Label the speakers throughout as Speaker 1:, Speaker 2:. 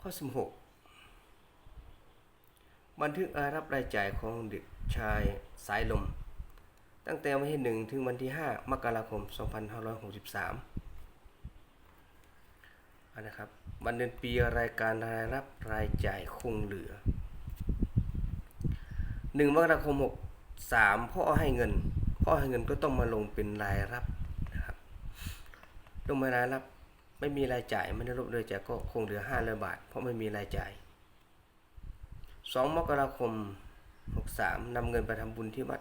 Speaker 1: ข้อ 16 บันทึกรายรับรายจ่ายของเด็กชายสายลม ตั้งแต่วันที่ 1 ถึงวันที่ 5 มกราคม 2563อันนะครับวันเดือนปีรายการรายรับรายจ่ายคงเหลือ 1 มกราคม 63 พ่อให้เงิน พ่อให้เงินก็ต้องมาลงเป็นรายรับนะครับลงมารายรับ ไม่มีรายจ่ายไม่ได้ลบเลยจ่ายก็คงเหลือ500บาท เพราะไม่มีรายจ่าย 2 มกราคม 63นำเงินไปทำบุญที่วัด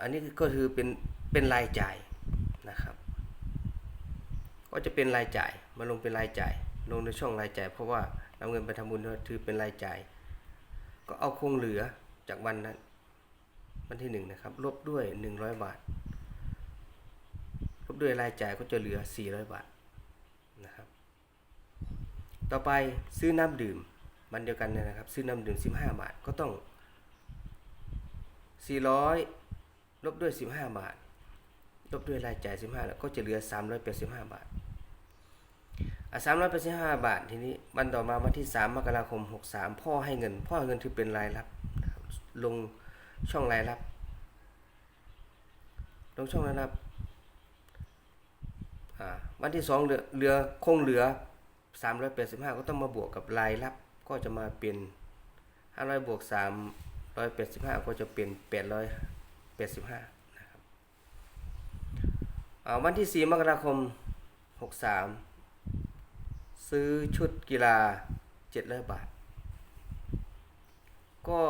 Speaker 1: อันนี้ก็คือเป็นเป็นรายจ่ายนะครับ ก็จะเป็นรายจ่ายมาลงเป็นรายจ่าย ลงในช่องรายจ่าย เพราะว่านำเงินไปทำบุญถือเป็นรายจ่าย ก็เอาคงเหลือจากวันนั้นวันที่หนึ่งนะครับลบด้วย 100 บาท ลบด้วยรายจ่ายก็จะเหลือ 400 บาท ต่อไปซื้อน้ำดื่มมันเดียวกันเนี่ยนะครับ ซื้อน้ำดื่ม 15 บาทก็ต้อง 400 ลบด้วย 15 บาท ลบด้วยรายจ่าย 15 แล้วก็จะเหลือ 385 บาทอะ385 บาททีนี้วันต่อมาวันที่ 3 มกราคม 63 พ่อให้เงิน พ่อให้เงินถือเป็นรายรับ ลงช่องรายรับ ลงช่องรายรับอ่าวันที่สองเรือเหลือคงเหลือ สามร้อยแปดสิบห้าก็ต้องมาบวกกับรายรับก็จะมาเป็นห้าร้อยบวกสามร้อยแปดสิบห้าก็จะเป็นแปดร้อยแปดสิบห้านะครับวันที่สี่มกราคมหกสามซื้อชุดกีฬาเจ็ดร้อยบาท ก็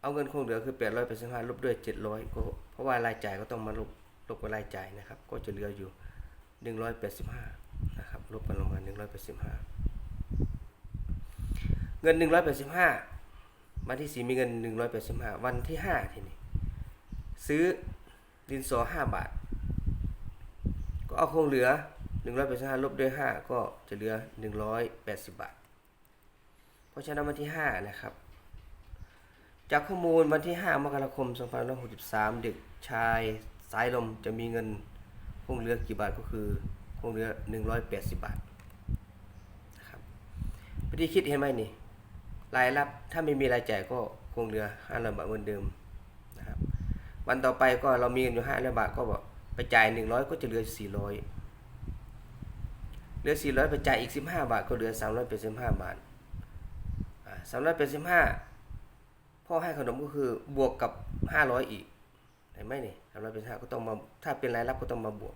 Speaker 1: เอาเงินคงเหลือคือแปดร้อยแปดสิบห้าลบด้วยเจ็ดร้อยก็เพราะว่ารายจ่ายก็ต้องมาลบลบกับรายจ่ายนะครับ ก็จะเหลืออยู่ 185 นะครับ ลบกันลงมา185เงิน185วันที่4มีเงิน185วันที่5ทีนี้ซื้อดินสอ5บาท ก็เอาคงเหลือ185ลบด้วย5ก็จะเหลือ180บาท เพราะฉะนั้นวันที่5นะครับ จากข้อมูลวันที่5มกราคม2563เด็กชายสายลมจะมีเงินคงเหลือกี่บาทก็คือ คงเหลือ180บาทนะครับวิธีคิดเห็นไหมนี่รายรับถ้าไม่มีรายจ่ายก็คงเหลือ500บาทเหมือนเดิมนะครับวันต่อไปก็เรามีเงินอยู่500บาทก็บอกไปจ่าย100ก็จะเหลือ400เหลือ400ไปจ่ายอีก15บาทก็เหลือ385บาทสามร้อ่า385พ่อให้ขนมก็คือบวกกับ500อีกเห็นไหมนี่สามร้อยเป็นห้าก็ต้องมาถ้าเป็นรายรับก็ต้องมาบวก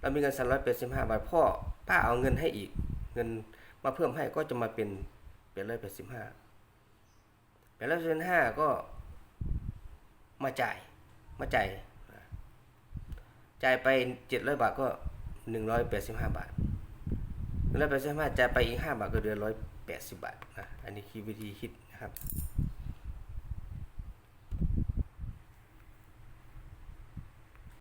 Speaker 1: เรามีเงินสามร้อยเป็นสิบห้าบาทพ่อป้าเอาเงินให้อีก เงินมาเพิ่มให้ก็จะมาเป็นเป็นร้อยเป็นสิบห้าเป็นร้อยเป็นห้าก็มาจ่ายมาจ่ายจ่ายไปเจ็ดร้อยบาทก็หนึ่งร้อยแปดสิบห้าบาทหนึ่งร้อยแปดสิบห้าจ่ายไปอีกห้าบาทก็เหลือร้อยแปดสิบบาทนะอันนี้คือวิธีคิดนะครับ